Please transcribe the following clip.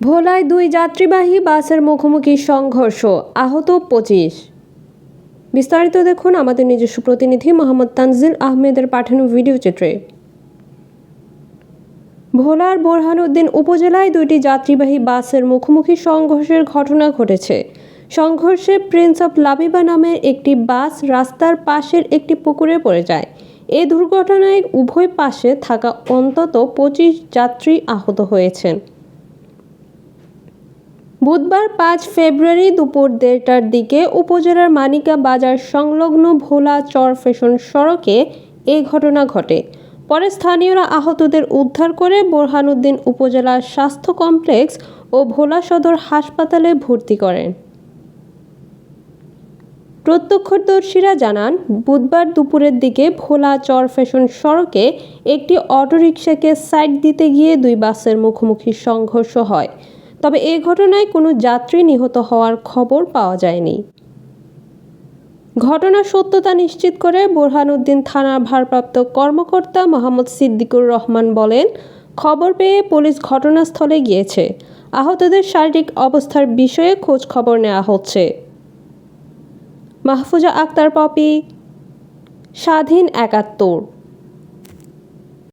ভোলায় দুই যাত্রীবাহী বাসের মুখোমুখি সংঘর্ষ, আহত পঁচিশ। বিস্তারিত দেখুন আমাদের নিজস্ব প্রতিনিধি মোহাম্মদ তানজিল আহমেদের পাঠানো ভিডিও চিত্রে। ভোলার বোরহানউদ্দিন উপজেলায় দুইটি যাত্রীবাহী বাসের মুখোমুখি সংঘর্ষের ঘটনা ঘটেছে। সংঘর্ষে প্রিন্স অফ লাবিবা নামের একটি বাস রাস্তার পাশের একটি পুকুরে পড়ে যায়। এ দুর্ঘটনায় উভয় পাশে থাকা অন্তত পঁচিশ যাত্রী আহত হয়েছেন। বুধবার পাঁচ ফেব্রুয়ারি দুপুর দেড়টার দিকে উপজেলার মানিকা বাজার সংলগ্ন ভোলা চর ফ্যাশন সড়কে এ ঘটনা ঘটে। পরে স্থানীয়রা আহতদের উদ্ধার করে বোরহানউদ্দিন উপজেলা স্বাস্থ্য কমপ্লেক্স ও ভোলা সদর হাসপাতালে ভর্তি করেন। প্রত্যক্ষদর্শীরা জানান, বুধবার দুপুরের দিকে ভোলা চর ফ্যাশন সড়কে একটি অটোরিকশাকে সাইড দিতে গিয়ে দুই বাসের মুখোমুখি সংঘর্ষ হয়। তবে এ ঘটনায় কোনো যাত্রী নিহত হওয়ার খবর পাওয়া যায়নি। ঘটনার সত্যতা নিশ্চিত করে বোরহানউদ্দিন থানার ভারপ্রাপ্ত কর্মকর্তা মোহাম্মদ সিদ্দিকুর রহমান বলেন, খবর পেয়ে পুলিশ ঘটনাস্থলে গিয়েছে। আহতদের শারীরিক অবস্থার বিষয়ে খোঁজ খবর নেওয়া হচ্ছে। মাহফুজা আক্তার, পপি, স্বাধীন একাত্তর।